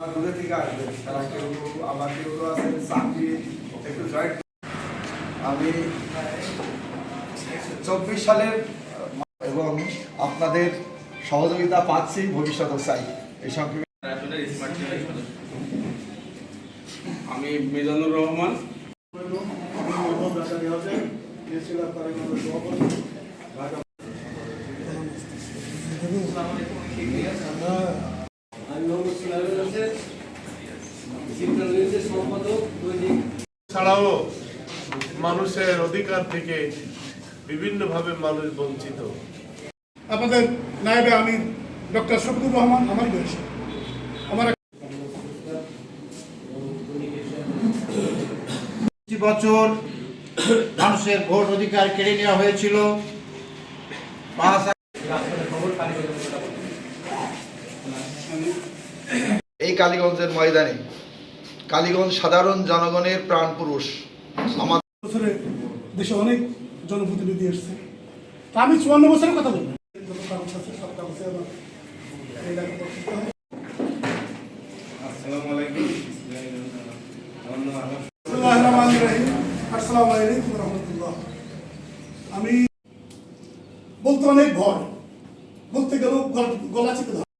দূরে থেকে আসবে। তারা কেউ আবার কেউ কেউ আছেন চাকরি একটু জয়েন্ট আমি চব্বিশ সালের এবং আপনাদের সহযোগিতা পাচ্ছি ভবিষ্যতে চাই। এই সংক্ষেপে আমি মিজানুর রহমান। আমি ছাড়াও মানুষের অধিকার থেকে বিভিন্নভাবে মানুষ বঞ্চিত। আপনাদের নায়েবে আমি ডক্টর শফিকুর রহমান আমার বয়স। আমার বছর মানুষের ভোট অধিকার কেড়ে নেওয়া হয়েছিল। পাঁচ এই কালীগঞ্জের ময়দানে কালীগঞ্জ সাধারণ জনগণের প্রাণ পুরুষ। আমার বছরে দেশে অনেক জনপ্রতিনিধি এসছে। আমি চুয়ান্ন বছরের কথা বলব আমি বলতে অনেক ভয়। বলতে গেলেও গলা- গলা চেপে